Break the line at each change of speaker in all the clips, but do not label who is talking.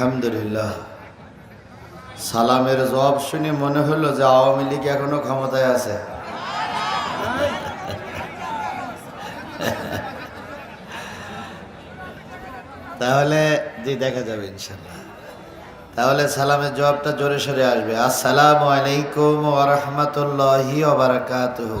আলহামদুলিল্লাহ। সালামের জবাব শুনে মনে হলো যে আওয়ামী লীগ এখনও ক্ষমতায় আছে। তাহলে, জি, দেখা যাবে ইনশাল্লাহ তাহলে সালামের জবাবটা জোরে সরে আসবে। আসসালামু আলাইকুম ওয়া রাহমাতুল্লাহি ওয়া বারাকাতুহু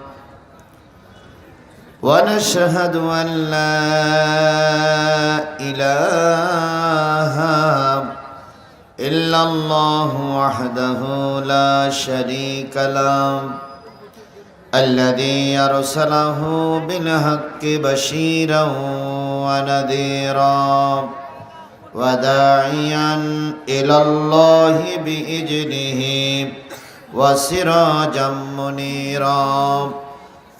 ونشهد أن لا إله إلا الله وحده لا شريك له الذي أرسله بالحق بشيرا ونذيرا وداعيا إلى الله بإذنه وسراجا منيرا.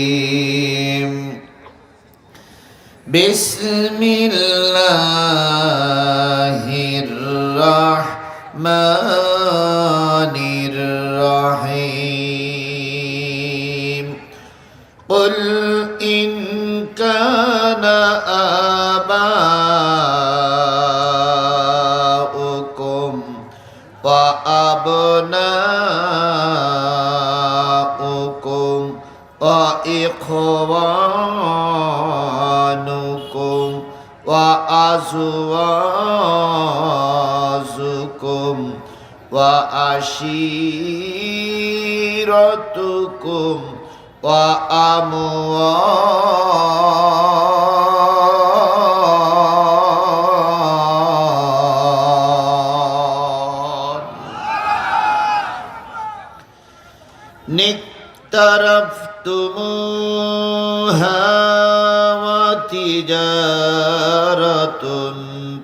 الرجيم بسم الله الرحمن الرحيم قل إن كان آباؤكم وأزواجكم وعشيرتكم وأموال اقترفتموها وتجارة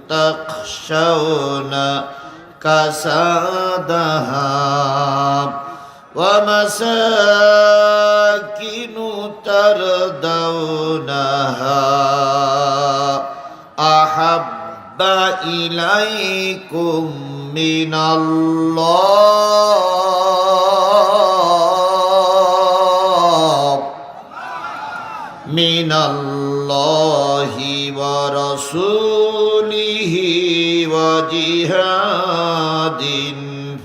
تخشون كسادها ومساكن ترضونها أحب إليكم من الله من الله ورسوله وجهاد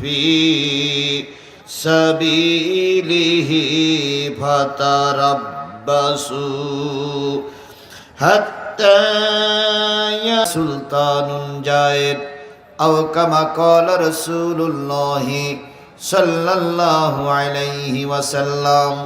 في سبيله فتربصوا حتى يا سلطان جائر أو كما قال رسول الله صلى الله عليه وسلم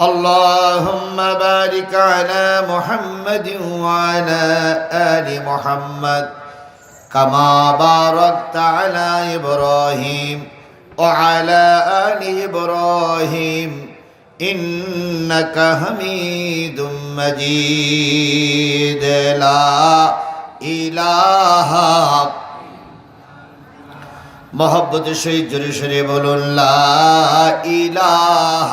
اللهم بارك على محمد وعلى آل محمد كما باركت على إبراهيم وعلى آل إبراهيم إنك حميد مجيد لا إله محبت شيء جرشري بلو لا إله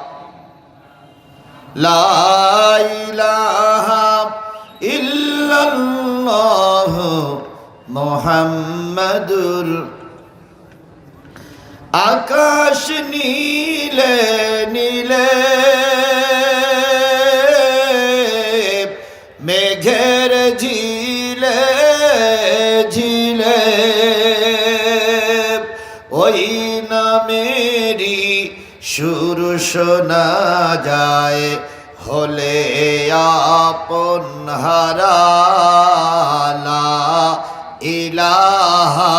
মুহাম্মাদুর আকাশ নীলে নীলে সুর শোনা যায় হলে আপন হারালা ইলাহা।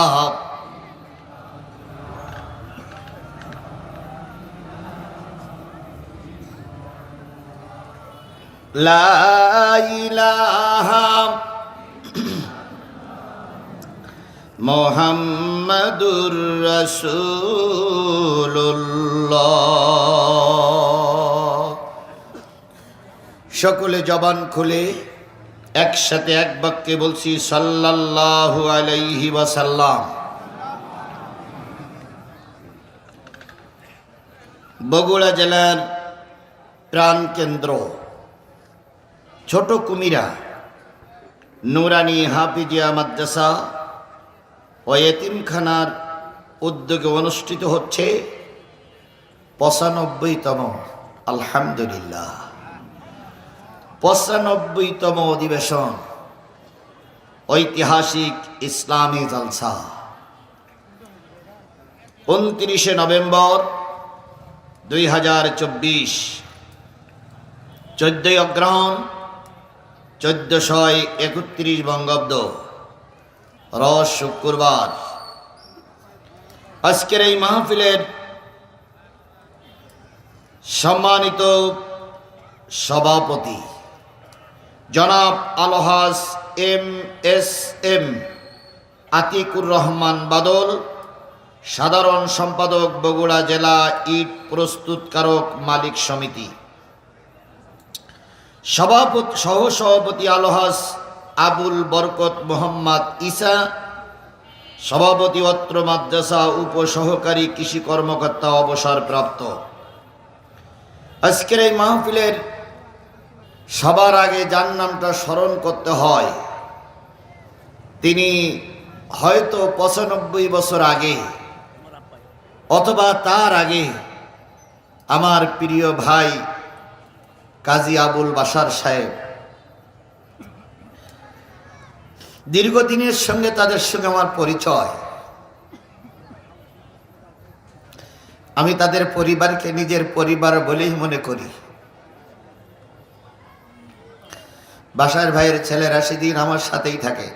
লা ইলাহা মোহাম্মদুর রসুল্লাহ সকলে জবান খুলে, একসাথে এক বাক্যে বলছি, সাল্লাল্লাহু আলাইহি ওয়াসাল্লাম। বগুড়া জেলার প্রাণকেন্দ্র ছোট কুমিরা, নুরানি হাফিজিয়া মাদ্রাসা ও এতিমখানার উদ্যোগে অনুষ্ঠিত হচ্ছে পঁচানব্বইতম আলহামদুলিল্লাহ। পঁচানব্বইতম অধিবেশন, ঐতিহাসিক ইসলামী জলসা। উনত্রিশে নভেম্বর দুই হাজার চব্বিশ, চোদ্দই অগ্রহণ চোদ্দশয় একত্রিশ বঙ্গাব্দ। রস শুক্রবার। আজকের এই মাহফিলের সম্মানিত সভাপতি জনাব Alhaj M S M Atiqur Rahman Badal, সাধারণ সম্পাদক বগুড়া জেলা ইট প্রস্তুতকারক মালিক সমিতি। সভাপতি সহসভাপতি আলহাস আবুল বরকত মোহাম্মদ ইসা সভাপতি অত্র মাদ্রাসা, উপসহকারী কৃষি কর্মকর্তা অবসরপ্রাপ্ত। আজকের এই মাহফিলের সবার আগে যার নামটা স্মরণ করতে হয়, তিনি হয়তো পঁচানব্বই বছর আগে অথবা তার আগে আমার প্রিয় ভাই কাজী আবুল বাসার সাহেব দীর্ঘদিনের সঙ্গে তাদের সঙ্গে আমার পরিচয়। আমি তাদের পরিবারকে নিজের পরিবার বলেই মনে করি। বাসার ভাইয়ের ছেলেরা সেদিন আমার সাথেই থাকে।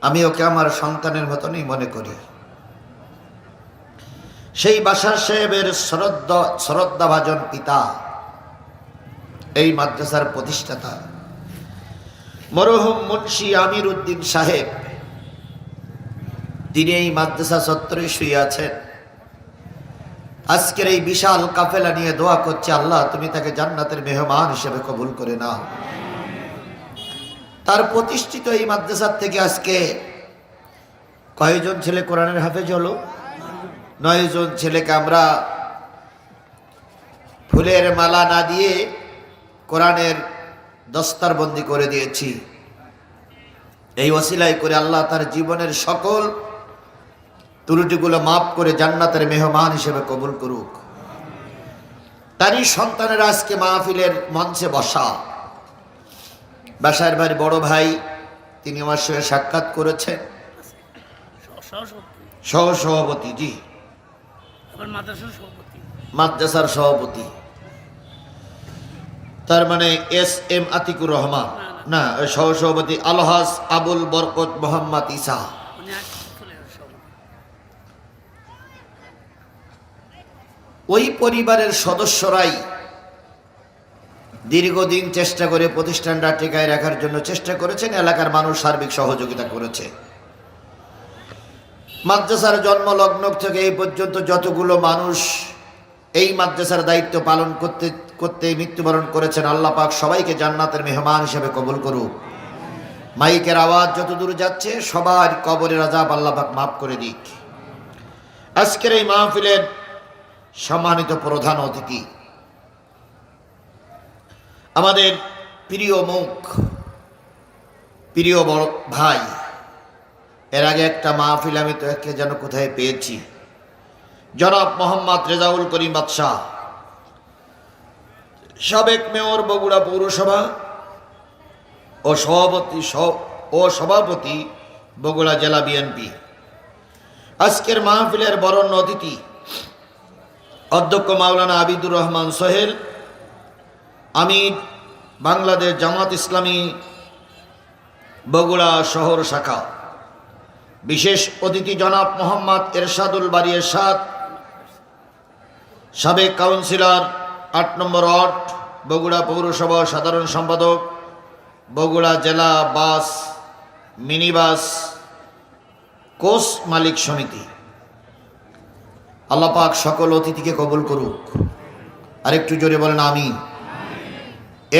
আমি ওকে আমার সন্তানের মতনই মনে করি। সেই বাসার সাহেবের শ্রদ্ধা, শ্রদ্ধাভাজন পিতা, এই মাদ্রাসার প্রতিষ্ঠাতা। মরহুম মুন্সি আমির উদ্দিন সাহেব। তিনি এই মাদ্রাসা চত্বরে শুয়ে আছেন। আজকের এই বিশাল কাফেলা নিয়ে দোয়া করছে আল্লাহ, তুমি তাকে জান্নাতের মেহমান হিসেবে কবুল করে নাও। তার প্রতিষ্ঠিত এই মাদ্রাসার থেকে আজকে কয়জন ছেলে কোরআনের হাফেজ হলো? নয় জন ছেলেকে আমরা ফুলের মালা না দিয়ে কোরআনের দস্তারবন্দি করে দিয়েছি। এই ওসিলাই করে আল্লাহ তার জীবনের সকল ত্রুটিগুলো মাফ করে জান্নাতের মেহমান হিসেবে কবুল করুক। তারই সন্তানের আজকে মাহফিলের মঞ্চে বসা। বাসার ভাইয়ের বড় ভাই তিনি আমার সঙ্গে সাক্ষাৎ করেছেন। সহ সভাপতি। জি
মাদ্রাসার সভাপতি।
তার মানে এস এম আতিকুর রহমান। না ওই সহসভাপতি আলহাজ আবুল বরকত মোহাম্মদ ইসা।
সভাপতি
ওই পরিবারের সদস্যরাই দীর্ঘদিন চেষ্টা করে প্রতিষ্ঠানটা টেকায় রাখার জন্য চেষ্টা করেছেন, এলাকার মানুষ সার্বিক সহযোগিতা করেছে। মাদ্রাসার জন্মলগ্ন থেকে এই পর্যন্ত যতগুলো মানুষ এই মাদ্রাসার দায়িত্ব পালন করতে করতে মৃত্যুবরণ করেছেন আল্লাহ পাক, সবাইকে জান্নাতের মেহমান হিসেবে কবুল করুক। মাইকের আওয়াজ যত দূর যাচ্ছে, সবার কবরের আজাব আল্লাহ পাক মাফ করে দিক। আজকের এই মাহফিলের সম্মানিত প্রধান অতিথি, আমাদের প্রিয় মুখ, প্রিয় বড় ভাই, এর আগে একটা মাহফিল আমি তো একে যেন কোথায় পেয়েছি? জনাব মোহাম্মদ রেজাউল করিম বাদশাহ। সাবেক মেয়র বগুড়া পৌরসভা ও সভাপতি ও সভাপতি বগুড়া জেলা বিএনপি। আজকের মাহফিলের বরণ্য অতিথি অধ্যক্ষ মাওলানা আবিদুর রহমান সোহেল আমির বাংলাদেশ জামাত ইসলামী বগুড়া শহর শাখা। বিশেষ অতিথি জনাব মোহাম্মদ এরশাদুল বাড়ি এরশাদ, সাবেক কাউন্সিলর আট নম্বর ওয়ার্ড, বগুড়া পৌরসভা সাধারণ সম্পাদক, বগুড়া জেলা বাস মিনি বাস কোষ মালিক সমিতি। আল্লাপাক সকল অতিথিকে কবুল করুক। আরেকটু জোরে বলেন আমি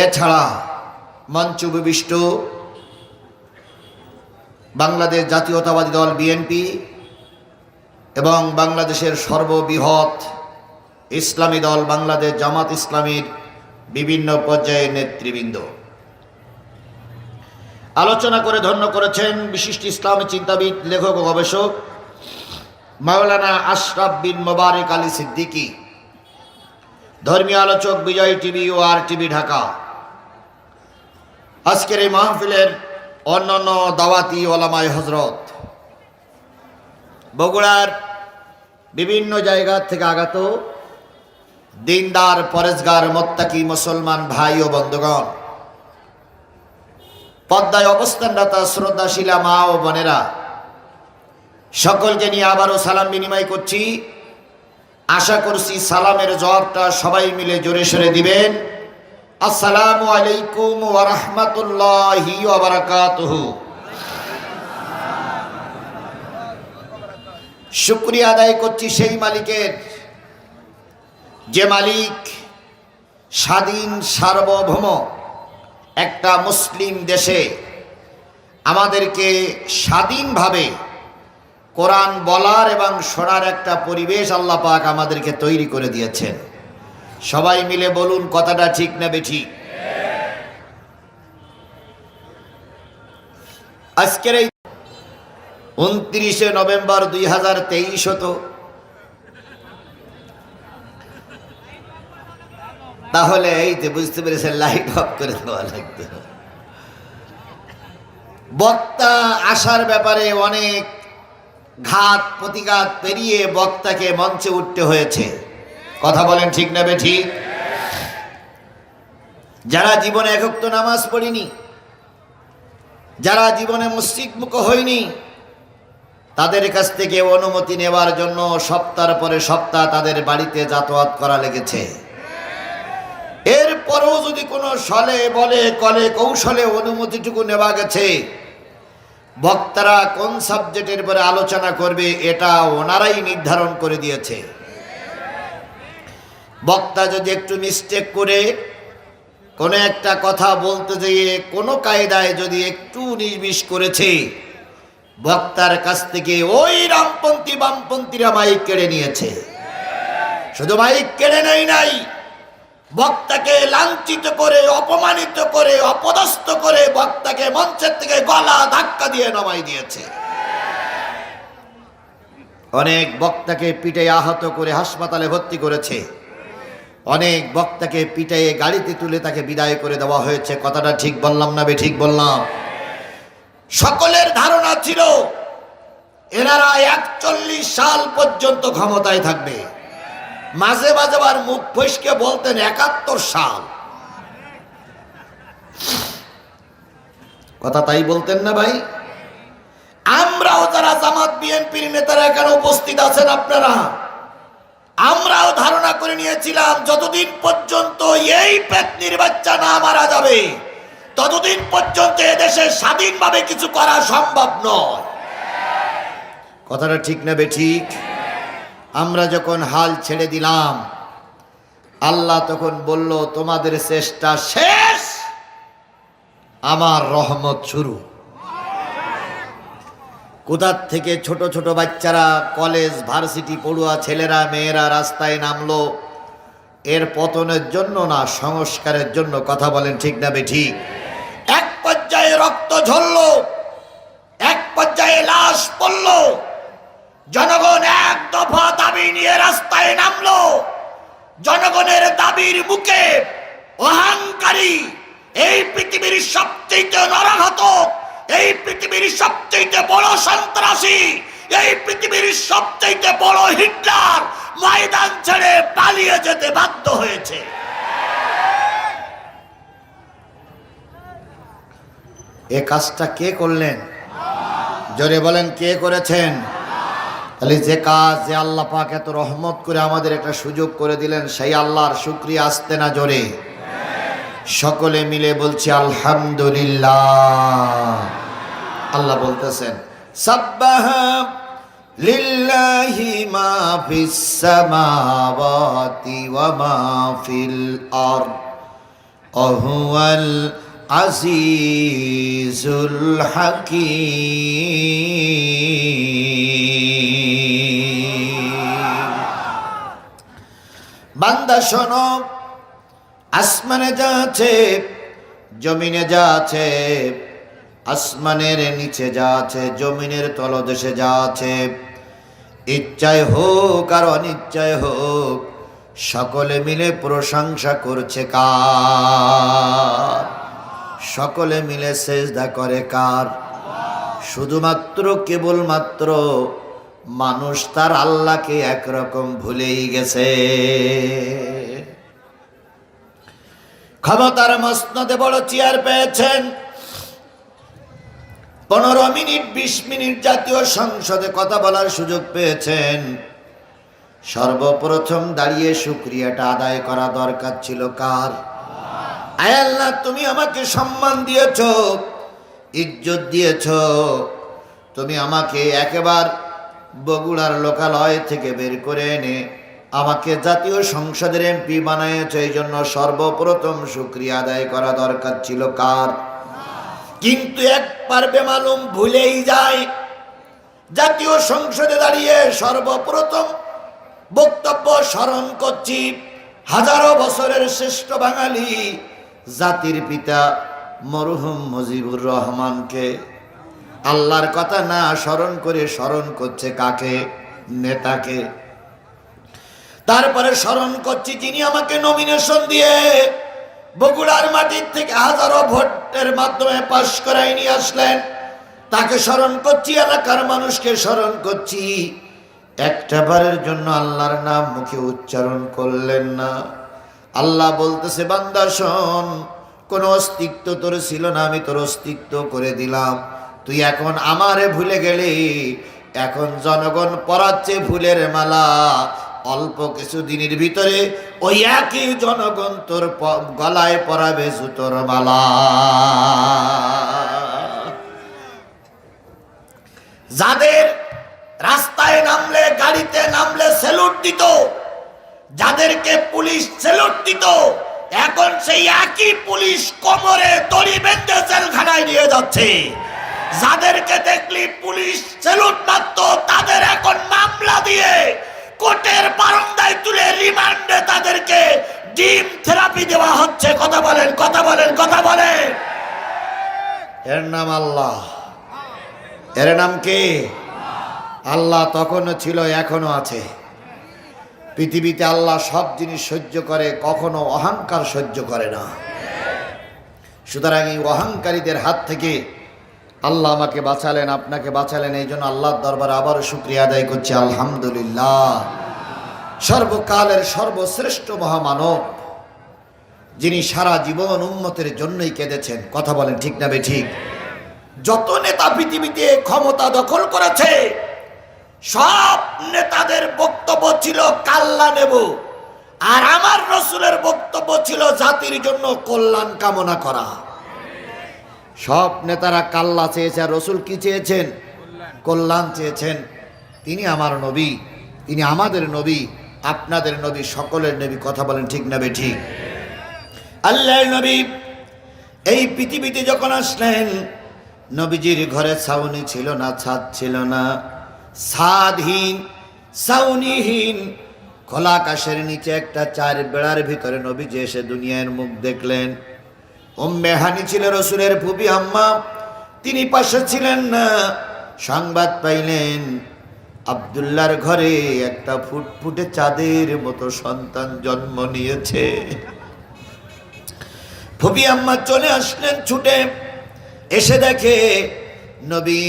এছাড়া মঞ্চ বিশিষ্ট বাংলাদেশ জাতীয়তাবাদী দল বিএনপি এবং বাংলাদেশের সর্ববৃহৎ ইসলামী দল বাংলাদেশ জামাত ইসলামীর বিভিন্ন পর্যায়ের নেতৃবৃন্দ। আলোচনা করে ধন্য করেছেন বিশিষ্ট ইসলামী চিন্তাবিদ, লেখক গবেষক মাওলানা আশরাফ বিন মোবারক আলী সিদ্দিকী। ধর্মীয় আলোচক বিজয় টিভি ও আর টিভি ঢাকা। আজকের এই মাহফিলের অন্যান্য দাওয়াতি ওলামায় হজরত বগুড়ার বিভিন্ন জায়গা থেকে আগত দিনদার, পরেজগার, মোত্তাকি, মুসলমান ভাই ও বন্ধুগণ, পদ্মায় অবস্থানরতা শ্রদ্ধাশীলা মা ও বোনেরা, সকলকে নিয়ে আবারও সালাম বিনিময় করছি। আশা করছি সালামের জবাবটা সবাই মিলে জোরে সরে দিবেন। আসসালামু আলাইকুম ওয়া রাহমাতুল্লাহি ওয়া বারাকাতুহু। শুকরিয়া আদায় করছি সেই মালিকের। যে মালিক স্বাধীন সার্বভৌম একটা মুসলিম দেশে আমাদেরকে স্বাধীনভাবে কোরআন বলার এবং শোনার একটা পরিবেশ আল্লাহ পাক আমাদেরকে তৈরি করে দিয়েছেন। সবাই মিলে বলুন, কথাটা ঠিক না বেঠিক? আজকের এই উনত্রিশে নভেম্বর দুই হাজার তেইশ হতো। তাহলে এই যে বুঝতে পেরেছেন লাইট অফ করে দেওয়া লাগতো বক্তা আসার ব্যাপারে অনেক ঘাত প্রতিঘাত পেরিয়ে বক্তাকে মঞ্চে উঠতে হয়েছে। কথা বলেন ঠিক না ঠিক যারা জীবনে একক তো নামাজ পড়িনি, যারা জীবনে মসজিদ মুখ হয়নি, তাদের কাছ থেকে অনুমতি নেওয়ার জন্য সপ্তাহ পরে সপ্তাহ তাদের বাড়িতে যাতায়াত করা লেগেছে। এরপরেও যদি কোনো সলে বলে, কলে, কৌশলে অনুমতিটুকু নেওয়া গেছে, বক্তারা কোন সাবজেক্টের পরে আলোচনা করবে এটা ওনারাই নির্ধারণ করে দিয়েছে। বক্তা যদি একটু মিস্টেক করে, কোনো একটা কথা বলতে যেয়ে কোনো কায়দায় যদি একটু নির্বিষ করেছে, বক্তার কাছ থেকে ওই রামপন্থী বামপন্থীরা মাইক কেড়ে নিয়েছে। শুধু মাইক কেড়ে নেই নাই বক্তাকে লাঞ্ছিত করে, অপমানিত করে, অপদস্থ করে বক্তাকে মঞ্চের থেকে গলা ধাক্কা দিয়ে নামাই দিয়েছে। অনেক বক্তাকে পিটে আহত করে হাসপাতালে ভর্তি করেছে। অনেক বক্তাকে পিটাইয়ে গাড়িতে তুলে তাকে বিদায় করে দেওয়া হয়েছে। কথাটা ঠিক বললাম না বে, ঠিক বললাম। সকলের ধারণা ছিল, এনারা একচল্লিশ সাল পর্যন্ত ক্ষমতায় থাকবে। মাঝে মাঝে আবার মুখ ফসকে বলতেন একাত্তর সাল। কথা তাই বলতেন না ভাই? আমরাও যারা জামাত, বিএনপির নেতারা এখানে উপস্থিত আছেন আপনারা, আমরাও ধারণা করে নিয়েছিলাম, যতদিন পর্যন্ত এই পেতনির বাচ্চা না মারা যাবে, ততদিন পর্যন্ত এদেশে স্বাধীনভাবে কিছু করা সম্ভব নয়। কথাটা ঠিক না বে ঠিক? আমরা যখন হাল ছেড়ে দিলাম, আল্লাহ তখন বলল, তোমাদের চেষ্টা শেষ, আমার রহমত শুরু। কোথার থেকে ছোট ছোট বাচ্চারা কলেজ, ভার্সিটি, পড়ুয়া ছেলেরা, মেয়েরা রাস্তায় নামলো, এর পতনের জন্য না, সংস্কারের জন্য কথা বলেন ঠিক না ঠিক? এক পর্যায়ে রক্ত ঝরল এক পর্যায়ে লাশ পড়ল জনগণ এক দফা দাবি নিয়ে রাস্তায় নামলো জনগণের দাবির মুখে অহংকারী, এই পৃথিবীর সবচেয়ে নরঘাতক, এই পৃথিবীর সবচেয়ে বড় সন্ত্রাসী, এই পৃথিবীর সবচেয়ে বড় হিটলার ময়দান ছেড়ে পালিয়ে যেতে বাধ্য হয়েছে। এ কাজটা কে করলেন? জোরে বলেন, কে করেছেন? তাহলে যে কাজ, যে আল্লাহ পাক এত রহমত করে আমাদের একটা সুযোগ করে দিলেন, সেই আল্লাহর শুক্রিয়া আসতে না জোরে। সকলে মিলে বলছি, আলহামদুলিল্লাহ। আল্লাহ বলতেছেন লিল্লাহি মা আজিজুল হাকিম। বান্দা, শোনো। আসমানে যা আছে, জমিনে যা আছে, আসমানের নিচে যা আছে, জমিনের তলদেশে যা আছে, ইচ্ছায় হোক আর অনিচ্ছায় হোক, সকলে মিলে প্রশংসা করছে কার? সকলে মিলে সেজদা করে কার? শুধুমাত্র, কেবলমাত্র মানুষ তার আল্লাহকে একরকম ভুলেই গেছে। ক্ষমতার মসনদে বড় চেয়ার পেয়েছেন। পনেরো মিনিট, বিশ মিনিট জাতীয় সংসদে কথা বলার সুযোগ পেয়েছেন। সর্বপ্রথম দাঁড়িয়ে শুক্রিয়াটা আদায় করা দরকার ছিল কার? আল্লাহ, তুমি আমাকে সম্মান দিয়েছ, ইজ্জত দিয়েছ। তুমি আমাকে একেবার বগুড়ার লোকালয় থেকে বের করে এনে আমাকে জাতীয় সংসদের এমপি বানিয়েছ, এই জন্য সর্বপ্রথম শুক্রিয়া আদায় করা দরকার ছিল কার? কিন্তু এক পারবে মালুম ভুলেই যায়। জাতীয় সংসদে দাঁড়িয়ে সর্বপ্রথম বক্তব্য স্মরণ করছি, হাজারো বছরের শ্রেষ্ঠ বাঙালি জাতির পিতা মরহুম মুজিবুর রহমানকে। আল্লাহর কথা না স্মরণ করে স্মরণ করছে কাকে? নেতাকে। তারপরে স্মরণ করছি যিনি আমাকে নমিনেশন দিয়ে বগুড়ার মাটির থেকে হাজারো ভোটের মাধ্যমে পাশ করাই নিয়ে আসলেন। তাকে স্মরণ করছি, এলাকার মানুষকে স্মরণ করছি। একটা বারের জন্য আল্লাহর নাম মুখে উচ্চারণ করলেন না। আল্লাহ বলতেছে, বান্দা শোন, কোন অস্তিত্ব তোর ছিল না, আমি তোর অস্তিত্ব করে দিলাম। তুই এখন আমারে ভুলে গেলি। এখন জনগণ পরাচ্ছে ফুলের মালা। অল্প কিছু দিনের ভিতরে ওই একই জনগণ তোর গলায় পরাবে জুতোর মালা। যাদের রাস্তায় নামলে, গাড়িতে নামলে সেলুট দিত, যাদেরকে পুলিশ সেলুট দিত, এখন সেই একই পুলিশ কোমরে দড়ি বেঁধে জেলখানায় নিয়ে যাচ্ছে। যাদেরকে দেখলি পুলিশ সেলুট মারত, তাদের এখন মামলা দিয়ে কোর্টের বারান্দায় তুলে রিমান্ডে তাদেরকে ডিম থেরাপি দেওয়া হচ্ছে। কথা বলেন কথা বলেন কথা বলেন। এর নাম আল্লাহ। এর নাম কে? আল্লাহ তখনও ছিল এখনও আছে। পৃথিবীতে আল্লাহ সব জিনিস সহ্য করে, কখনো অহংকার সহ্য করে না। সুতরাং এই অহংকারীদের হাত থেকে আল্লাহ আমাকে বাঁচালেন, আপনাকে বাঁচালেন, এই জন্য আল্লাহর দরবারে আবারও শুক্রিয়া আদায় করছি, আলহামদুলিল্লাহ। সর্বকালের সর্বশ্রেষ্ঠ মহামানব, যিনি সারা জীবন উন্মতের জন্যই কেঁদেছেন, কথা বলেন ঠিক না ঠিক? যত নেতা পৃথিবীতে ক্ষমতা দখল করেছে, সব নেতাদের বক্তব্য ছিল, কাল্লা নেব। আর আমার রসুলের বক্তব্য ছিল, জাতির জন্য কল্যাণ কামনা করা। সব নেতারা কাল্লা চেয়েছে আর রসুল কি চেয়েছেন? কল্যাণ চেয়েছেন। তিনি আমার নবী, তিনি আমাদের নবী, আপনাদের নবী, সকলের নবী, কথা বলেন ঠিক না বে ঠিক? আল্লাহর নবী, এই পৃথিবীতে যখন আসলেন, নবীজির ঘরে ছাউনি ছিল না, ছাদ ছিল না। ছাদহীন, ছাউনিহীন, খোলা আকাশের নিচে একটা চার বেড়ার ভিতরে নবীজি এসে দুনিয়ার মুখ দেখলেন। উম্মে হানি ছিল রসুলের ফুবি আম্মা। তিনি পাশে ছিলেন না সংবাদ পাইলেন, আবদুল্লার ঘরে একটা ফুটফুটে চাঁদের মতো সন্তান জন্ম নিয়েছে। ফুবি আম্মা চলে আসলেন ছুটে, এসে দেখে নবী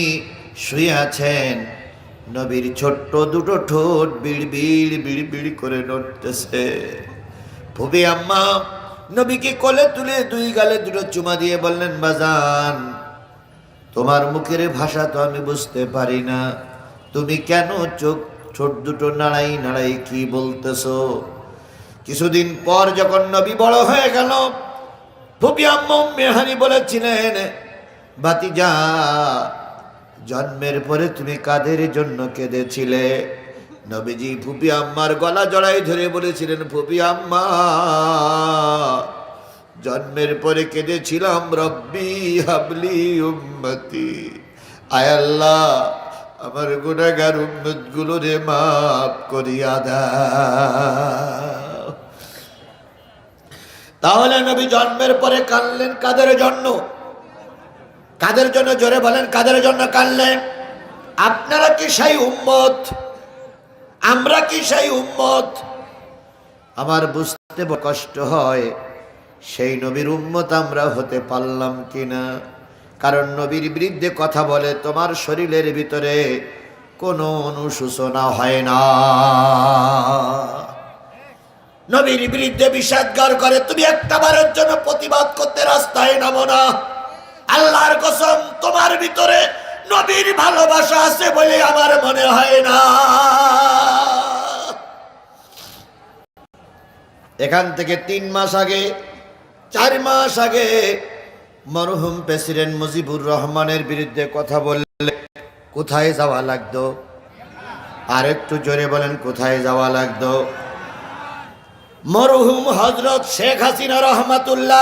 শুয়ে আছেন। নবীর ছোট্ট দুটো ঠোঁট বিড় বিড় বিড় বিড় করে নড়তেছে। ফুবি আম্মা নবীকে কোলে তুলে দুই গালে দুটো চুমা দিয়ে বললেন, বাজান, তোমার মুখের ভাষা তো আমি বুঝতে পারি না। তুমি কেন চোখ ছোট দুটো নাড়াই নাড়াই কি বলতেছো? কিছুদিন পর যখন নবী বড় হয়ে গেল, ফুপি মেহানি বলেছিলেন বাতিজা জন্মের পরে তুমি কাদের জন্য কেঁদেছিলে? নবীজি ফুপি আম্মার গলা জড়াই ধরে বলেছিলেন, ফুপি আম্মা, জন্মের পরে কেঁদেছিলাম, রব্বি হাবলি উম্মতি। আয় আল্লাহ, আমার গুণাগার উম্মতগুলো রে মাফ করিয়া দা তাহলে নবী জন্মের পরে কানলেন কাদের জন্য? কাদের জন্য? জোরে বলেন, কাদের জন্য কানলেন আপনারা কি সেই উম্মত আমরা কি সেই উম্মত? আমার বুঝতে কষ্ট হয়, সেই নবীর উম্মত আমরা হতে পারলাম কিনা? কারণ নবীর বিরুদ্ধে কথা বলে তোমার শরীরের ভিতরে কোনো অনুশোচনা হয় না। নবীর বিরুদ্ধে বিষাদগার করে তুমি একটা বারের জন্য প্রতিবাদ করতে রাস্তায় নামো না। আল্লাহর কসম, তোমার ভিতরে নবীর ভালোবাসা আছে বলে আমার মনে হয় না। এখান থেকে তিন মাস আগে, চার মাস আগে মরহুম প্রেসিডেন্ট মুজিবুর রহমানের বিরুদ্ধে কথা বললে, কোথায় যাওয়া লাগতো? আর একটু জোরে বলেন, কোথায় যাওয়া লাগতো? মরহুম হজরত শেখ হাসিনা রহমাতুল্লাহ